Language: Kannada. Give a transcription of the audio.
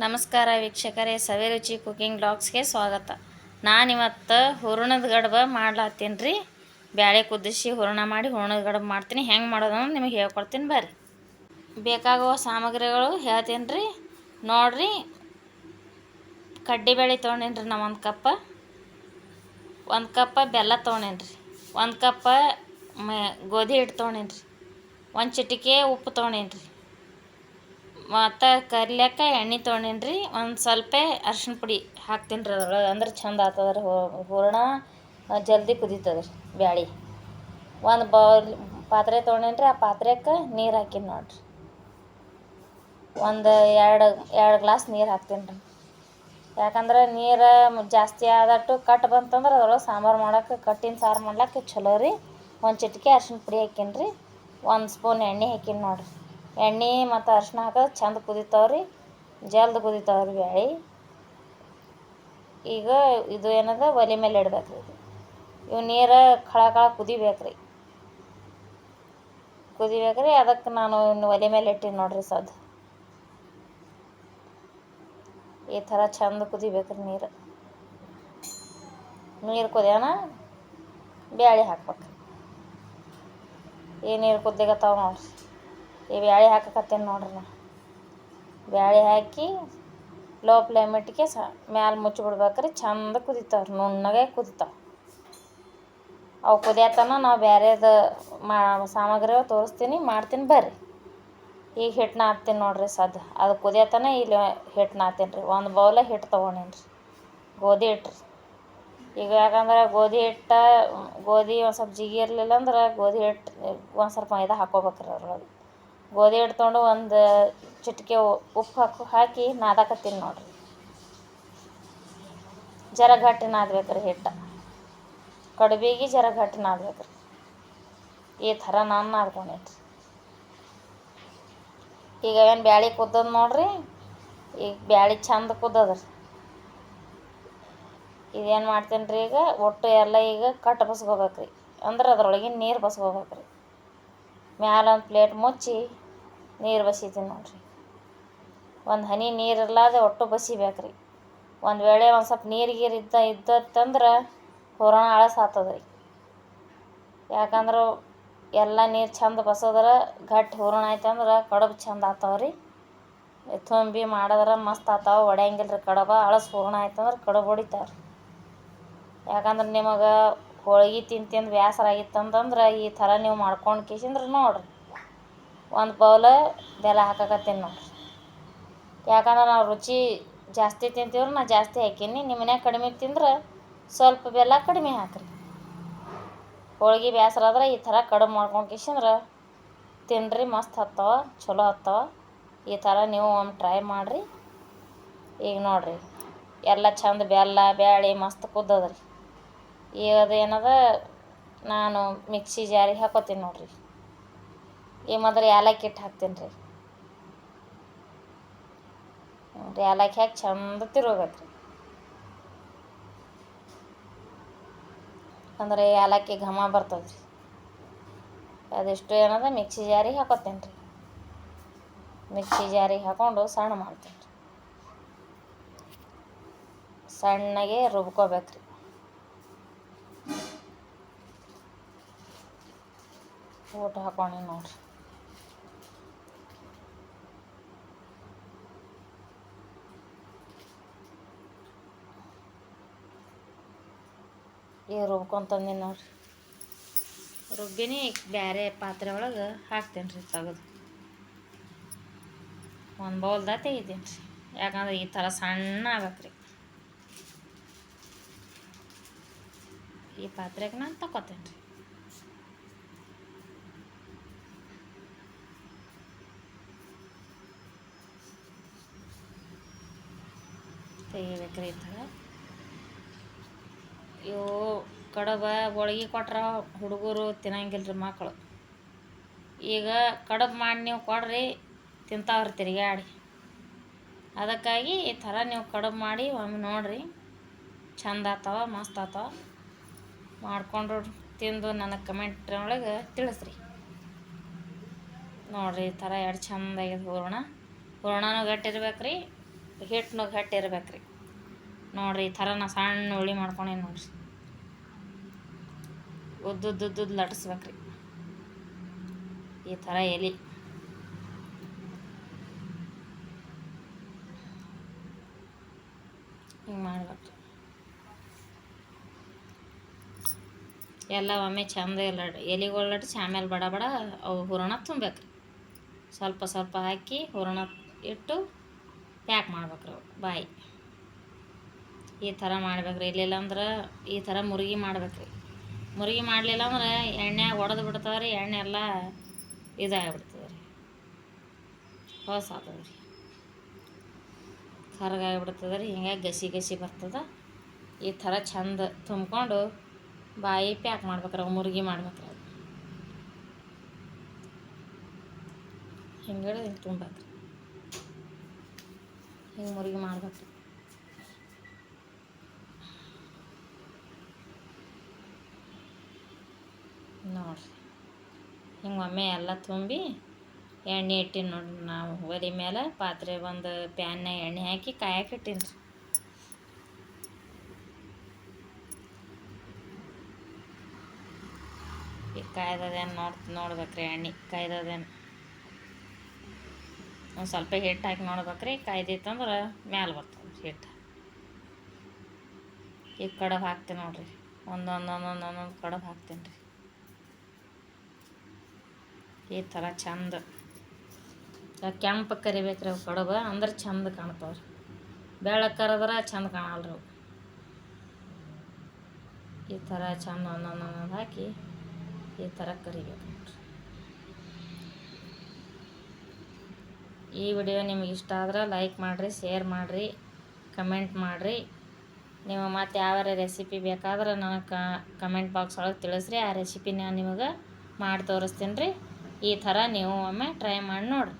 ನಮಸ್ಕಾರ ವೀಕ್ಷಕರೇ ಸವಿರುಚಿ ಕುಕಿಂಗ್ ಬ್ಲಾಗ್ಸ್ಗೆ ಸ್ವಾಗತ. ನಾನಿವತ್ತು ಹೂರ್ಣದ ಗಡ್ಬ ಮಾಡ್ಲಾತ್ತೀನಿ ರೀ ಬ್ಯಾಳೆ ಕುದಿಸಿ ಹೂರ್ಣ ಮಾಡಿ ಹೂರ್ಣದ ಗಡ್ಬ ಮಾಡ್ತೀನಿ. ಹೆಂಗೆ ಮಾಡೋದು ನಿಮಗೆ ಹೇಳ್ಕೊಡ್ತೀನಿ ಬರ್ರಿ. ಬೇಕಾಗುವ ಸಾಮಗ್ರಿಗಳು ಹೇಳ್ತೀನಿ ರೀ ನೋಡ್ರಿ. ಕಡ್ಡಿಬೇಳೆ ತೊಗೊಂಡೇನಿ ರೀ ನಾ ಒಂದು ಕಪ್ಪ. ಒಂದು ಕಪ್ಪ ಬೆಲ್ಲ ತೊಗೊಂಡೇನಿ ರೀ ಒಂದು ಕಪ್ಪ ಗೋಧಿ ಹಿಟ್ಟು ತೊಗೊಂಡೇನಿ ರೀ ಒಂದು ಚಿಟಿಕೆ ಉಪ್ಪು ತೊಗೊಂಡೇನಿ ರೀ ಮತ್ತು ಕರಿಲಿಕ್ಕ ಎಣ್ಣೆ ತೊಗೊಂಡೇನಿ ರೀ ಒಂದು ಸ್ವಲ್ಪ ಅರ್ಶಿಣ ಪುಡಿ ಹಾಕ್ತೀನಿ ರೀ ಅದ್ರೊಳಗೆ. ಅಂದ್ರೆ ಚಂದ ಆಗ್ತದ ರೀ ಹೂರಣ ಜಲ್ದಿ ಕುದೀತದ ರೀ ಬ್ಯಾಳೆ. ಒಂದು ಬೌಲ್ ಪಾತ್ರೆ ತೊಗೊಂಡೇನಿ ಆ ಪಾತ್ರೆಗೆ ನೀರು ಹಾಕೀನಿ ನೋಡಿರಿ. ಒಂದು ಎರಡು ಎರಡು ಗ್ಲಾಸ್ ನೀರು ಹಾಕ್ತೀನಿ ರೀ ಯಾಕಂದ್ರೆ ನೀರು ಜಾಸ್ತಿ ಆದಟ್ಟು ಕಟ್ ಬಂತಂದ್ರೆ ಅದ್ರೊಳಗೆ ಸಾಂಬಾರು ಮಾಡೋಕೆ, ಕಟ್ಟಿನ ಸಾರು ಮಾಡ್ಲಿಕ್ಕೆ ಚಲೋ ರೀ. ಒಂದು ಚಿಟಿಕೆ ಅರ್ಶಿಣ ಪುಡಿ ಹಾಕೀನಿ ರೀ ಒಂದು ಸ್ಪೂನ್ ಎಣ್ಣೆ ಹಾಕೀನಿ ನೋಡಿರಿ. ಎಣ್ಣೆ ಮತ್ತು ಅರ್ಶಿಣ ಹಾಕೋದು ಚಂದ ಕುದಿತಾವೆ ರೀ ಜಲ್ದಿ ಕುದಿತಾವೆ ರೀ ಬ್ಯಾಳೆ. ಈಗ ಇದು ಏನದ? ಒಲೆ ಮೇಲೆ ಇಡ್ಬೇಕು ರೀ ಇವು ನೀರು ಖಳ ಖಳ ಕುದಿಬೇಕು ರೀ ಕುದಿಬೇಕು ರೀ ಅದಕ್ಕೆ ನಾನು ಇನ್ನು ಒಲೆ ಮೇಲೆ ಇಟ್ಟೀನಿ ನೋಡ್ರಿ ಸದ್. ಈ ಥರ ಚಂದ ಕುದಿಬೇಕು ರೀ ನೀರು. ನೀರು ಕುದಿಯೋಣ ಬ್ಯಾಳಿ ಹಾಕ್ಬೇಕು ಈ ನೀರು ಕುದ್ಲಿಕತ್ತಾವ ನೋಡ್ರಿ. ಈ ಬ್ಯಾಳೆ ಹಾಕಕತ್ತೇನೆ ನೋಡ್ರಿ ನಾ. ಬ್ಯಾಳೆ ಹಾಕಿ ಲೋ ಫ್ಲೇಮ್ ಇಟ್ಟಿಗೆ ಸ ಮ್ಯಾಲೆ ಮುಚ್ಚಿಬಿಡ್ಬೇಕ್ರಿ, ಚಂದ ಕುದಿತಾವ್ರಿ, ನುಣ್ಣಗೆ ಕುದಿತಾವೆ. ಅವು ಕುದಿಯತ್ತನ ನಾವು ಬೇರೆದು ಮಾ ಸಾಮಗ್ರಿ ತೋರಿಸ್ತೀನಿ, ಮಾಡ್ತೀನಿ ಬರ್ರಿ. ಈಗ ಹಿಟ್ಟು ನಾದ್ತೀನಿ ನೋಡ್ರಿ ಸದ್ ಅದು ಕುದಿಯತನ ಇಲ್ಲಿ ಹಿಟ್ಟು ನಾದ್ತೀನಿ ರೀ ಒಂದು ಬೌಲ ಹಿಟ್ಟು ತೊಗೊಂಡೀನಿ ರೀ ಗೋಧಿ ಹಿಟ್ಟು ಈಗ ಯಾಕಂದ್ರೆ ಗೋಧಿ ಹಿಟ್ಟು, ಗೋಧಿ ಒಂದು ಸ್ವಲ್ಪ ಜಿಗಿ ಇರಲಿಲ್ಲ ಅಂದ್ರೆ ಗೋಧಿ ಹಿಟ್ಟು ಒಂದು ಸ್ವಲ್ಪ ಮೈದಾ ಹಾಕೋಬೇಕ್ರಿ ಅದ್ರೊಳಗೆ. ಗೋಧಿ ಹಿಟ್ಟು ತೊಗೊಂಡು ಒಂದು ಚಿಟಿಕೆ ಉಪ್ಪು ಹಾಕು, ಹಾಕಿ ನಾದಕತ್ತೀನಿ ನೋಡ್ರಿ. ಜರ ಗಟ್ಟಿ ನಾದ್ಬೇಕ್ರಿ ಹಿಟ್ಟು. ಕಡುಬಿಗೆ ಜರ ಗಟ್ಟಿ ನಾದ್ಬೇಕ್ರಿ. ಈ ಥರ ನಾನು ನಾದ್ಕೊಂಡೇನಿ ರೀ ಈಗ ಏನು ಬ್ಯಾಳಿ ಕುದ್ದದ ನೋಡ್ರಿ? ಈಗ ಬ್ಯಾಳಿ ಚಂದ ಕುದ್ದದ್ರಿ. ಇದೇನು ಮಾಡ್ತೀನಿ ರೀ ಈಗ? ಒಟ್ಟು ಎಲ್ಲ ಈಗ ಕಟ್ ಬಸ್ಕೋಬೇಕು ರೀ ಅಂದ್ರೆ ಅದ್ರೊಳಗಿನ ನೀರು ಬಸ್ಕೋಬೇಕು ರೀ ಮ್ಯಾಲೆ ಒಂದು ಪ್ಲೇಟ್ ಮುಚ್ಚಿ ನೀರು ಬಸಿತೀನಿ ನೋಡಿರಿ. ಒಂದು ಹನಿ ನೀರು ಒಟ್ಟು ಬಸಿಬೇಕು ರೀ ಒಂದು ವೇಳೆ ಒಂದು ಸ್ವಲ್ಪ ನೀರು ಗೀರು ಇದ್ದ ಇದ್ದತ್ತಂದ್ರೆ ಹೂರಣ ಆಳಸ ಆತದ್ರಿ. ಯಾಕಂದ್ರೆ ಎಲ್ಲ ನೀರು ಚಂದ ಬಸೋದ್ರೆ ಗಟ್ಟಿ ಹೂರಣ ಆಯ್ತಂದ್ರೆ ಕಡುಬು ಚಂದ ಆಗ್ತಾವೆ ರೀ ತುಂಬಿ ಮಾಡಿದ್ರೆ ಮಸ್ತ್ ಒಡೆಯಂಗಿಲ್ಲ ರೀ ಕಡಬ ಅಳಸ್ ಹೂರಣ ಆಯ್ತಂದ್ರೆ ಕಡುಬು ಹೊಡಿತಾವೆ ರೀ ಯಾಕಂದ್ರೆ ನಿಮಗೆ ಹೋಳಿಗೆ ತಿಂದು ತಿಂದು ಈ ಥರ ನೀವು ಮಾಡ್ಕೊಂಡು ಕೇಸಿಂದ್ರೆ ನೋಡಿರಿ. ಒಂದು ಬೌಲ ಬೆಲ್ಲ ಹಾಕಕತ್ತೀನಿ ನೋಡಿರಿ. ಯಾಕಂದ್ರೆ ನಾವು ರುಚಿ ಜಾಸ್ತಿ ತಿಂತೀವ್ರಿ, ನಾ ಜಾಸ್ತಿ ಹಾಕೀನಿ. ನಿಮ್ಮ ಮನ್ಯಾಗ ಕಡಿಮೆ ತಿಂದ್ರೆ ಸ್ವಲ್ಪ ಬೆಲ್ಲ ಕಡಿಮೆ ಹಾಕಿರಿ. ಹೋಳ್ಗೆ ಬೇಸರ ಆದ್ರೆ ಈ ಥರ ಕಡಿಮೆ ಮಾಡ್ಕೊಂಡು ಕಿಸಂದ್ರೆ ತಿನ್ನಿರಿ ಮಸ್ತ್ ಹತ್ತವ ಚಲೋ ಹತ್ತವ. ಈ ಥರ ನೀವು ಒಮ್ಮೆ ಟ್ರೈ ಮಾಡಿರಿ. ಈಗ ನೋಡಿರಿ, ಎಲ್ಲ ಚಂದ ಬೆಲ್ಲ, ಬ್ಯಾಳಿ ಮಸ್ತ್ ಕುದ್ದದ್ರಿ. ಈಗ ಅದೇನದ, ನಾನು ಮಿಕ್ಸಿ ಜಾರಿಗೆ ಹಾಕೋತೀನಿ ನೋಡಿರಿ. ಈ ಮೊದಲು ಏಲಕ್ಕಿ ಹಿಟ್ಟು ಹಾಕ್ತೀನಿ ರೀ. ನೋಡಿರಿ ಏಲಕ್ಕಿ ಹಾಕಿ ಚಂದ ತಿರುಗಬೇಕು ರೀ ಅಂದ್ರೆ ಏಲಕ್ಕಿ ಘಮ ಬರ್ತದೆ ರೀ ಅದಿಷ್ಟು ಏನದ ಮಿಕ್ಸಿ ಜಾರಿ ಹಾಕೋತೀನಿ ರೀ. ಮಿಕ್ಸಿ ಜಾರಿಗೆ ಹಾಕೊಂಡು ಸಣ್ಣ ಮಾಡ್ತೀನಿ ರೀ. ಸಣ್ಣಗೆ ರುಬ್ಕೋಬೇಕು ರೀ ಊಟ ಹಾಕೋಣ ನೋಡ್ರಿ. ಈಗ ರುಬ್ಕೊಂತಂದಿ ನೋಡ್ರಿ ರುಬ್ಬಿನಿ ಬೇರೆ ಪಾತ್ರೆ ಒಳಗೆ ಹಾಕ್ತೀನಿ ರೀ ತೆಗೆದು. ಒಂದು ಬೌಲ್ದಾಗ ತೆಗಿತೀನಿ ರೀ ಯಾಕಂದ್ರೆ ಈ ಥರ ಸಣ್ಣ ಆಗತ್ತೆ ರೀ ಈ ಪಾತ್ರೆಗೆ ನಾನು ತಗೋತೀನಿ ರೀ ತೆಗಿಬೇಕ್ರಿ ಈ ಥರ ಇವು ಕಡಬ, ಹೋಳ್ಗೆ ಕೊಟ್ರೆ ಹುಡುಗರು ತಿನ್ನಂಗಿಲ್ಲ ಮಕ್ಕಳು ಈಗ ಕಡಬು ಮಾಡಿ ನೀವು ಕೊಡ್ರಿ, ತಿಂತಾವ್ರಿ ತಿರುಗಾಡಿ ಅದಕ್ಕಾಗಿ ಈ ಥರ ನೀವು ಕಡುಬು ಮಾಡಿ ಒಮ್ಮೆ ನೋಡಿರಿ, ಚಂದ ಆಗ್ತಾವ ಮಸ್ತ್ ಆಗ್ತಾವ ಮಾಡಿಕೊಂಡು ತಿಂದು ನನಗೆ ಕಮೆಂಟ್ ಒಳಗೆ ತಿಳಿಸ್ರಿ. ನೋಡಿರಿ ಈ ಥರ ಎರಡು ಚಂದಾಗ್ಯದ ಹೂರಣ. ಹೂರಣನೂ ಗಟ್ಟಿರ್ಬೇಕು ರೀ ಹಿಟ್ಟನು ಗಟ್ಟಿ ಇರ್ಬೇಕು ರೀ ನೋಡಿರಿ ಈ ಥರ ನಾ ಸಣ್ಣ ಉಳ್ಳಿ ಮಾಡ್ಕೊಂಡೇನು ನೋಡ್ರಿ. ಉದ್ದುದ್ದುದ್ದು ಲಟ್ಸ್ಬೇಕು ರೀ ಈ ಥರ ಎಲೆ. ಹಿಂಗೆ ಮಾಡ್ಬೇಕು ಎಲ್ಲ ಒಮ್ಮೆ ಚಂದ ಇಲ್ಲ ಎಲೆಗಳು ಲಟ್ಸಿ ಆಮೇಲೆ ಬಡ ಬಡ ಅವು ಹೂರಣ ತುಂಬಬೇಕ್ರಿ. ಸ್ವಲ್ಪ ಸ್ವಲ್ಪ ಹಾಕಿ ಹೂರಣ ಇಟ್ಟು ಪ್ಯಾಕ್ ಮಾಡ್ಬೇಕ್ರಿ ಅವು. ಬಾಯಿ. ಈ ಥರ ಮಾಡ್ಬೇಕು ರೀ ಇಲ್ಲಿಲ್ಲ ಅಂದ್ರೆ ಈ ಥರ ಮುರುಗಿ ಮಾಡ್ಬೇಕ್ರಿ. ಮುರುಗಿ ಮಾಡಲಿಲ್ಲ ಅಂದ್ರೆ ಎಣ್ಣೆ ಒಡೆದು ಬಿಡ್ತಾವೆ ರೀ ಎಣ್ಣೆ ಎಲ್ಲ ಇದಾಗ್ಬಿಡ್ತದೆ ರೀ ಹೊಸ ಆಗ್ತದೆ ರೀ ಕರ್ಗಾಗ್ಬಿಡ್ತದೆ ರೀ ಹಿಂಗಾಗಿ ಗಸಿ ಗಸಿ ಬರ್ತದೆ. ಈ ಥರ ಚಂದ ತುಂಬ್ಕೊಂಡು ಬಾಯಿ ಪ್ಯಾಕ್ ಮಾಡ್ಬೇಕ್ರಿ, ಅವು ಮುರುಗಿ ಮಾಡ್ಬೇಕ್ರಿ ಅದು ಹಿಂಗೆ ಹಿಂಗೆ ತುಂಬ್ಬೇಕ್ರಿ. ಹಿಂಗೆ ಮುರುಗಿ ಮಾಡ್ಬೇಕ್ರಿ. ನೋಡ್ರಿ. ಹಿಂಗೆ ಒಮ್ಮೆ ಎಲ್ಲ ತುಂಬಿ ಎಣ್ಣೆ ಇಟ್ಟಿನಿ ನೋಡಿರಿ ನಾವು ಒಲೆ ಮೇಲೆ ಪಾತ್ರೆ ಒಂದು ಪ್ಯಾನ್ನಾಗ ಎಣ್ಣೆ ಹಾಕಿ ಕಾಯಕ್ಕೆ ಇಟ್ಟೀನಿ ರೀ. ಈಗ ಕಾಯ್ದದೇನು ನೋಡ್, ನೋಡ್ಬೇಕ್ರಿ ಎಣ್ಣೆ ಕಾಯ್ದದೇನು. ಒಂದು ಸ್ವಲ್ಪ ಹಿಟ್ಟು ಹಾಕಿ ನೋಡ್ಬೇಕ್ರಿ, ಕಾಯ್ದಿತ್ತಂದ್ರೆ ಮ್ಯಾಲೆ ಬರ್ತದೆ ಹಿಟ್ಟು ಈಗ ಕಡಬು ಹಾಕ್ತೀನಿ ನೋಡಿರಿ, ಒಂದೊಂದು ಒಂದೊಂದು ಒಂದೊಂದು ಕಡಬ್ ಹಾಕ್ತೀನಿ ರೀ ಈ ಥರ ಚಂದ. ಕೆಂಪು ಕರಿಬೇಕ್ರಿ ಅವು ಕಡುಬು, ಅಂದ್ರೆ ಚಂದ ಕಾಣ್ತಾವ್ರಿ. ಬೆಳ್ಳ ಕರೆದ್ರೆ ಚಂದ ಕಾಣಲ್ರಿ ಅವು. ಈ ಥರ ಚಂದ ಒಂದೊಂದು ಹಾಕಿ ಈ ಥರ ಕರಿಬೇಕು ಈ ವಿಡಿಯೋ ನಿಮ್ಗೆ ಇಷ್ಟ ಆದ್ರೆ ಲೈಕ್ ಮಾಡಿರಿ, ಶೇರ್ ಮಾಡಿರಿ, ಕಮೆಂಟ್ ಮಾಡಿರಿ. ನೀವು ಮತ್ತು ಯಾವ್ಯಾರ ರೆಸಿಪಿ ಬೇಕಾದ್ರೆ ನನಗೆ ಕಮೆಂಟ್ ಬಾಕ್ಸ್ ಒಳಗೆ ತಿಳಿಸ್ರಿ. ಆ ರೆಸಿಪಿ ನಾನು ನಿಮಗೆ ಮಾಡಿ ತೋರಿಸ್ತೀನಿ ರೀ. ಈ ಥರ ನೀವು ಒಮ್ಮೆ ಟ್ರೈ ಮಾಡಿ ನೋಡಿರಿ